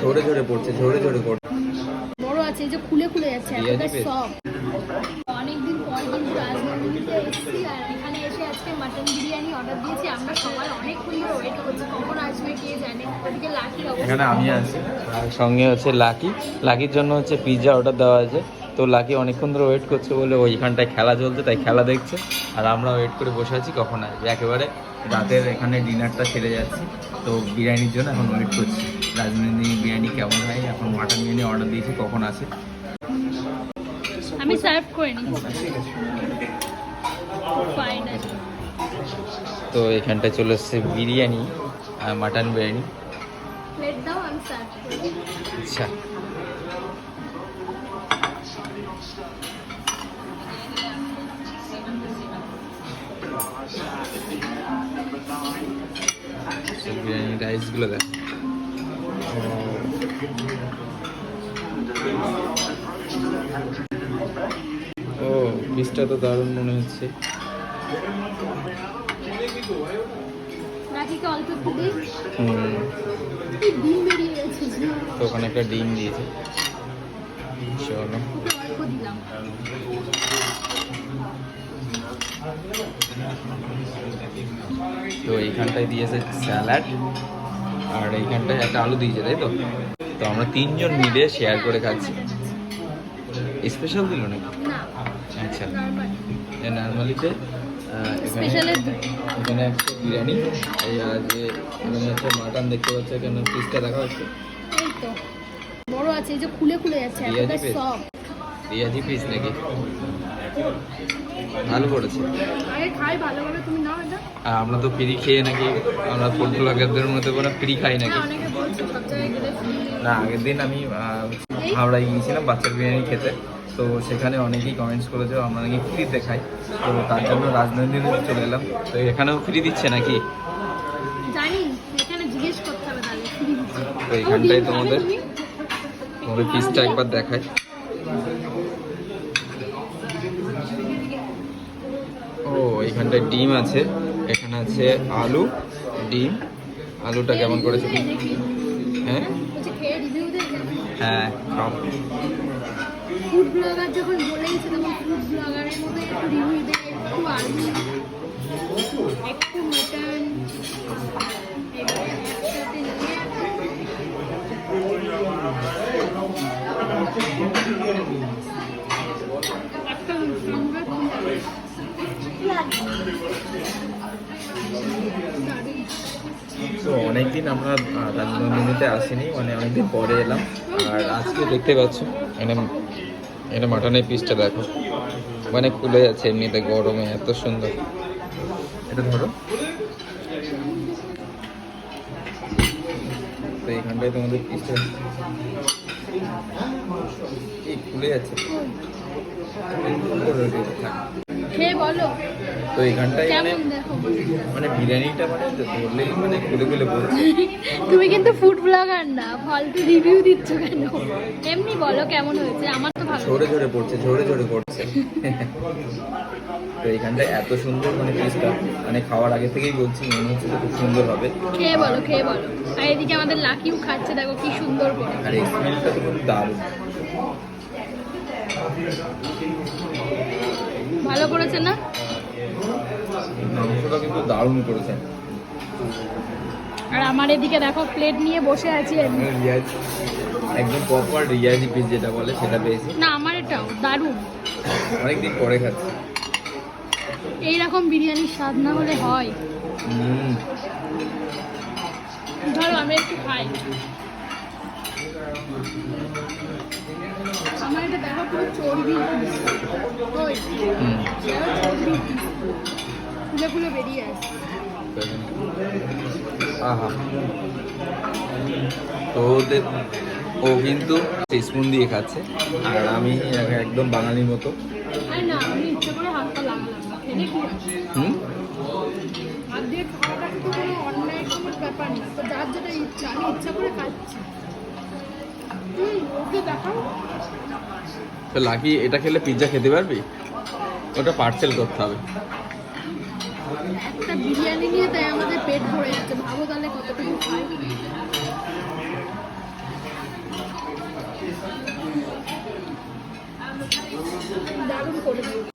ঝরে ঝরে পড়ছে ঝরে ঝরে পড়ছে। বড় আছে এই যে খুলে খুলে যাচ্ছে এতটা অনেকদিন পর কিন্তু রাজনন্দিনীতে এসেছি আর এখানে এসে আজকে মাটন বিরিয়ানি অর্ডার দিয়েছি। আমরা সবাই অনেকক্ষণ ধরে ওয়েট করছি কখন আসবে কে জানে? ওদিকে লাকির অবস্থা। এখানে আমি আছি। আর সঙ্গে হচ্ছে লাকি। লাকির জন্য হচ্ছে পিৎজা অর্ডার দেওয়া আছে। তো লাকি অনেকক্ষণ ধরে ওয়েট করছে বলে ওইখানটায় খেলা চলছে তাই খেলা দেখছে। আর আমরা ওয়েট করে বসে আছি কখন আসবে। একেবারে রাতের এখানে ডিনারটা সেরে যাচ্ছি। তো বিরিয়ানির জন্য এখন ওয়েট করছি। রাজনন্দিনী বিরিয়ানি কেমন হয়? এখন মাটন বিরিয়ানি অর্ডার দিয়েছি কখন আসে আমি সার্ভ করে নিচ্ছি তো এখানটায় চলে এসছে বিরিয়ানি মাটন বিরিয়ানি। আচ্ছা। বিরিয়ানি রাইসগুলো দেখ। ও পিসটা তো দারুণ মনে হচ্ছে। তো ওখানে একটা ডিম দিয়েছে। চলো। তো এইখানটায় দিয়েছে স্যালাড। আর এইখানটায় একটা আলু দিয়েছে তাই তো? তো আমরা তিনজন মিলে শেয়ার করে খাচ্ছি। স্পেশাল দিল নাকি? আচ্ছা। নর্মাল নর্মালিতে এখানে এখানে একটা বিরিয়ানি এই আর যে এখানে একটা মাটন দেখতে পাচ্ছি এখানে পিসটা দেখা হচ্ছে বড় আছে এই যে খুলে খুলে যাচ্ছে এতটা? সব রিয়াজি পিস নাকি? ভালো করেছে। আর আমরা তো ফ্রি খেয়ে নাকি আমরা ফুল ব্লগারদের মধ্যে কোনো ফ্রি খাই নাকি? হ্যাঁ। না আগের দিন আমি হাওড়ায় গিয়েছিলাম বাচ্চার বিরিয়ানি খেতে। তো সেখানে অনেকেই কমেন্টস করেছে আমরা নাকি ফ্রিতে খাই। তো তার জন্য রাজনন্দিনী চলে এলাম। তো এখানেও ফ্রি দিচ্ছে নাকি? জানি এখানে জিজ্ঞেস করতে হবে তাহলে free দিচ্ছে। তো খাবে তোমাদের তুমি? তোমাদের পিসটা একবার দেখায় ও এইখানটায় ডিম আছে। এখানে আছে আলু ডিম। আলুটা কেমন করেছে হ্যাঁ? হ্যাঁ একটু একসাথে তো অনেকদিন আমরা রাজনন্দিনীতে আসিনি মানে অনেকদিন পরে এলাম। আর আজকে দেখতে পাচ্ছ এখানে এখানে মাটনের পিসটা দেখো। মানে খুলে যাচ্ছে এমনিতে গরমে, এত সুন্দর। এটা ধরো। তো এইখানটায় তোমাদের পিসটা খুলে যাচ্ছে। খেয়ে বলো। তো এইখানটায় মানে মানে বিরিয়ানিটা মানে ধরলেই মানে খুলে খুলে পড়ছে তুমি কিন্তু ফুড ব্লগার না ফালতু রিভিউ দিচ্ছ কেন? এমনি বলো কেমন হয়েছে? আমার তো ভালো ঝরে ঝরে পড়ছে ঝরে ঝরে পড়ছে। তো এইখানটা এত সুন্দর মানে পিসটা মানে খাওয়ার আগে থেকেই বলছি মনে হচ্ছে খুব সুন্দর হবে। খেয়ে বলো খেয়ে বলো। আর এদিকে আমাদের লাকিও খাচ্ছে দেখো কি সুন্দর করে। আর এই স্মেলটা তো খুব দারুণ। ভালো করেছে না? মাংসটা কিন্তু দারুণ করেছে। আর আমার এদিকে দেখো প্লেট নিয়ে বসে আছি আমি। রিয়াজ একদম প্রপার রিয়াজি পিস যেটা বলে সেটা পেয়েছি। না আমার এটাও দারুণ। অনেকদিন পরে খাচ্ছি। এইরকম বিরিয়ানির স্বাদ না হলে হয়। ধরো আমি একটু খাই। আমার এটা দেখো পুরো চর্বি। হুম। চর্বি। ফুলে ফুলে বেরিয়ে আসছে। আহা। তো ওদের ও কিন্তু স্পুন দিয়ে খাচ্ছে। আর আমি একদম বাঙালির মতো। হুম? তো লাকি এটা খেলে পিৎজা খেতে পারবি? ওটা পার্সেল করতে হবে। একটা বিরিয়ানি নিয়ে তাই আমাদের পেট ভরে যাচ্ছে। ভাবো তাহলে কতটুকু দারুণ